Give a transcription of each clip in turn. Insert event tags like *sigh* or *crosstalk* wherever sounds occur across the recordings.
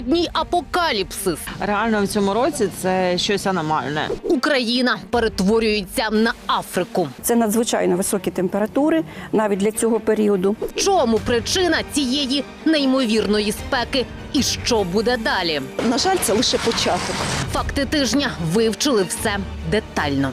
природній апокаліпсис. Реально в цьому році це щось аномальне. Україна перетворюється на Африку. Це надзвичайно високі температури навіть для цього періоду. В чому причина цієї неймовірної спеки? І що буде далі? На жаль, це лише початок. Факти тижня вивчили все детально.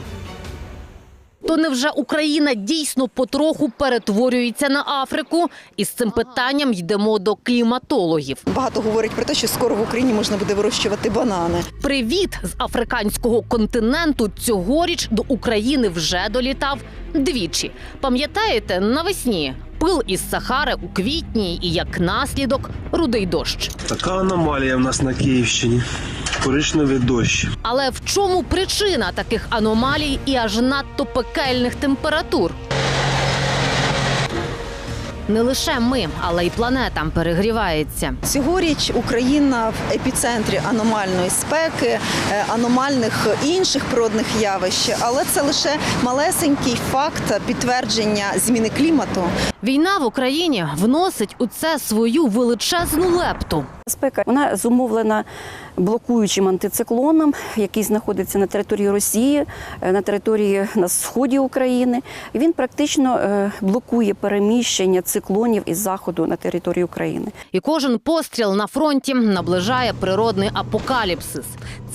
То невже Україна дійсно потроху перетворюється на Африку? І з цим питанням йдемо до кліматологів. Багато говорять про те, що скоро в Україні можна буде вирощувати банани. Привіт з африканського континенту цьогоріч до України вже долітав двічі. Пам'ятаєте, навесні пил із Сахари у квітні і як наслідок рудий дощ. Така аномалія в нас на Київщині. Коричневий дощ. Але в чому причина таких аномалій і аж надто пекельних температур? Не лише ми, але й планета перегрівається. Цьогоріч Україна в епіцентрі аномальної спеки, е, аномальних інших природних явищ, але це лише малесенький факт підтвердження зміни клімату. Війна в Україні вносить у це свою величезну лепту. Спека вона зумовлена блокуючим антициклоном, який знаходиться на території Росії, е, на території на сході України. Він практично е, блокує переміщення циклонів із заходу на територію України. І кожен постріл на фронті наближає природний апокаліпсис.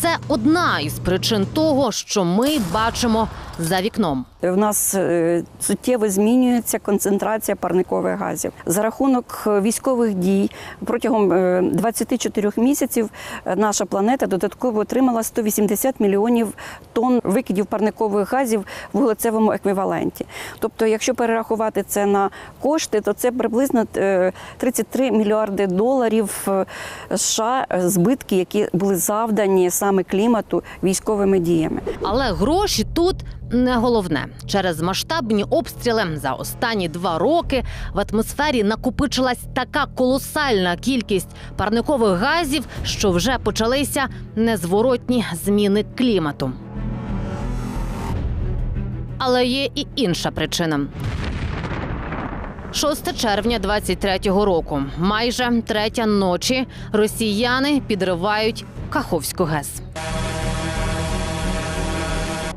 Це одна із причин того, що ми бачимо за вікном. В нас е, суттєво змінюється концентрація парникових газів за рахунок е, військових дій протягом е, 24 місяців. е, Наша планета додатково отримала 180 мільйонів тонн викидів парникових газів в вуглецевому еквіваленті. Тобто, якщо перерахувати це на кошти, то це приблизно е, 33 мільярди доларів США збитки, які були завдані саме клімату військовими діями. Але гроші тут не головне. Через масштабні обстріли за останні два роки в атмосфері накопичилась така колосальна кількість парникових газів, що вже почалися незворотні зміни клімату. Але є і інша причина. 6 червня 23-го року, майже третя ночі, росіяни підривають Каховську ГЕС.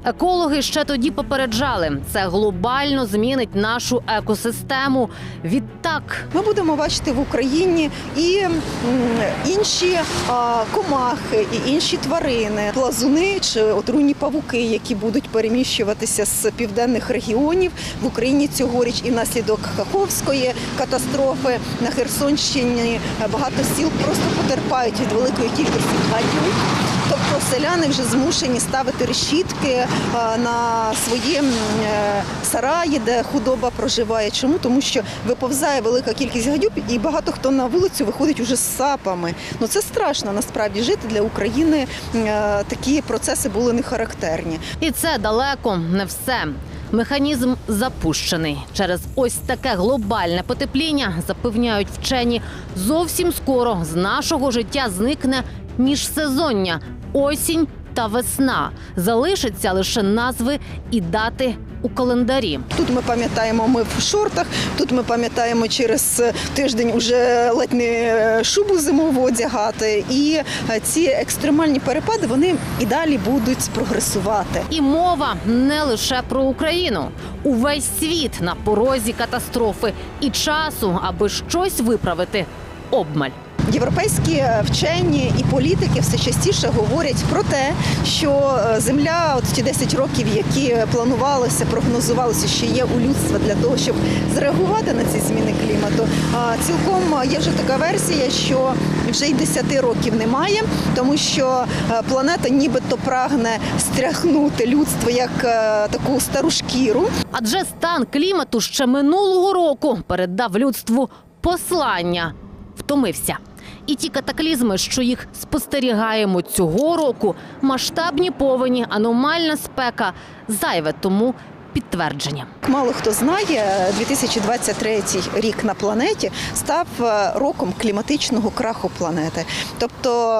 Екологи ще тоді попереджали, це глобально змінить нашу екосистему. Відтак Ми будемо бачити в Україні і інші комахи, і інші тварини, плазуни чи отруйні павуки, які будуть переміщуватися з південних регіонів в Україні цьогоріч і внаслідок Каховської катастрофи на Херсонщині багато сіл просто потерпають від великої кількості гадів. Тобто селяни вже змушені ставити решітки на свої е, сараї, де худоба проживає. Чому? Тому що виповзає велика кількість гадюк, і багато хто на вулицю виходить уже з сапами. Ну це страшно насправді жити для України. е, Такі процеси були не характерні. І це далеко не все. Механізм запущений через ось таке глобальне потепління, запевняють вчені. Зовсім скоро з нашого життя зникне міжсезоння, осінь та весна. Залишаться лише назви і дати у календарі. Тут ми пам'ятаємо, ми в шортах. Тут ми пам'ятаємо через тиждень уже ледь не шубу зимову одягати. І е, ці екстремальні перепади вони і далі будуть прогресувати. І мова не лише про Україну. Увесь світ на порозі катастрофи і часу, аби щось виправити. Обмаль. Європейські вчені і політики все частіше говорять про те, що е, земля, от ті 10 років, які планувалося, прогнозувалося, що є у людства для того, щоб зреагувати на ці зміни клімату. Цілком є вже така версія, що вже й 10 років немає, тому що е, планета нібито прагне стряхнути людство як е, таку стару шкіру. Адже стан клімату ще минулого року передав людству послання. Втомився. І ті катаклізми, що їх спостерігаємо цього року, масштабні повені, аномальна спека, зайве. Тому підтвердження. Мало хто знає, 2023 рік на планеті став е, роком кліматичного краху планети. Тобто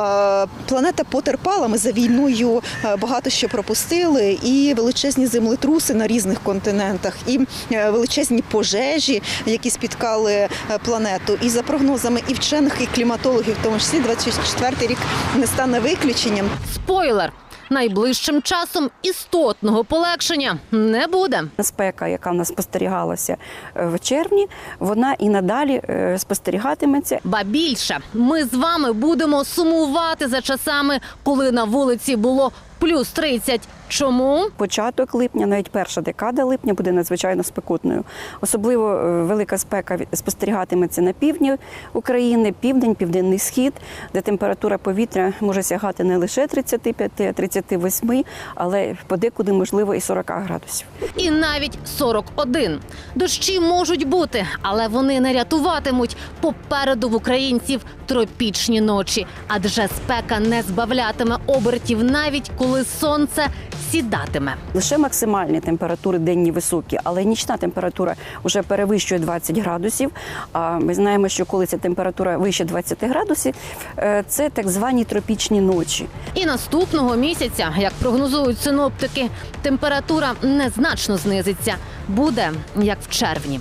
е, планета потерпала. Ми за війною е, багато що пропустили, і величезні землетруси на різних континентах, і величезні пожежі, які спіткали планету. І за прогнозами і вчених, і кліматологів, в тому числі 24 рік не стане виключенням. Спойлер. Найближчим часом істотного полегшення не буде. Спека, яка в нас спостерігалася е, в червні, вона і надалі е, спостерігатиметься. Ба більше, ми з вами будемо сумувати за часами, коли на вулиці було плюс 30. Чому? Початок липня, навіть перша декада липня буде надзвичайно спекотною. Особливо е, велика спека спостерігатиметься на півдні України, південь, південний схід, де температура повітря може сягати не лише 35, а 38, але подекуди можливо і 40 градусів. І навіть 41. Дощі можуть бути, але вони не рятуватимуть. Попереду в українців тропічні ночі, адже спека не збавлятиме обертів, навіть коли сонце сідатиме. Лише максимальні температури денні високі, але нічна температура вже перевищує 20 градусів. А ми знаємо, що коли ця температура вище 20 градусів, е, це так звані тропічні ночі. І наступного місяця, як прогнозують синоптики, температура незначно знизиться. Буде як в червні.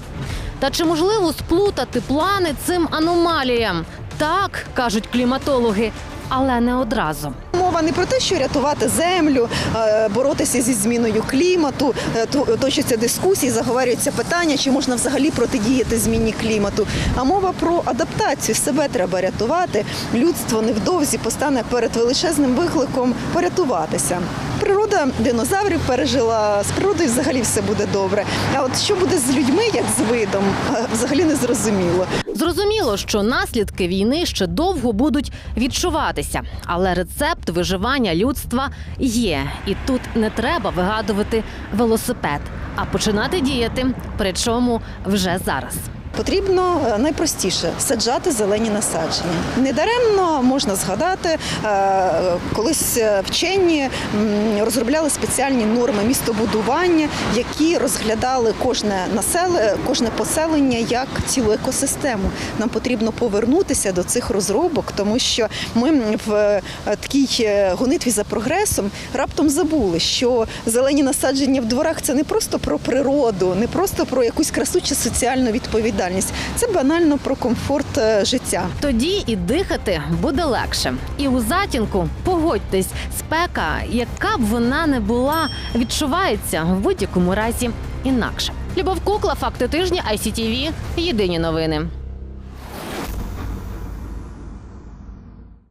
Та чи можливо сплутати плани цим аномаліям? Так кажуть кліматологи, але не одразу. Мова не про те, що рятувати землю, е, боротися зі зміною клімату. е, Точаться дискусії, заговорюються питання, чи можна взагалі протидіяти зміні клімату. А мова про адаптацію. Себе треба рятувати. Людство невдовзі постане перед величезним викликом порятуватися. Природа динозаврів пережила з природою взагалі все буде добре. А от що буде з людьми, як з видом, *laughs* взагалі не зрозуміло. Зрозуміло, що наслідки війни ще довго будуть відчуватися, але рецепт виживання людства є, і тут не треба вигадувати велосипед, а починати діяти, причому вже зараз. Потрібно е, найпростіше саджати зелені насадження. Недаремно можна згадати, е, колись е, вчені розробляли спеціальні норми містобудування, які розглядали кожне населе, кожне поселення як цілу екосистему. Нам потрібно повернутися до цих розробок, тому що ми в такій гонитві за прогресом раптом забули, що зелені насадження в дворах це не просто про природу, не просто про якусь красу чи соціальну відповідальність. Це банально про комфорт е, життя. Тоді і дихати буде легше. І у затінку погодьтесь, спека, яка б вона не була, відчувається в будь-якому разі інакше. Любов Кукла, факти тижня, ICTV, Єдині новини.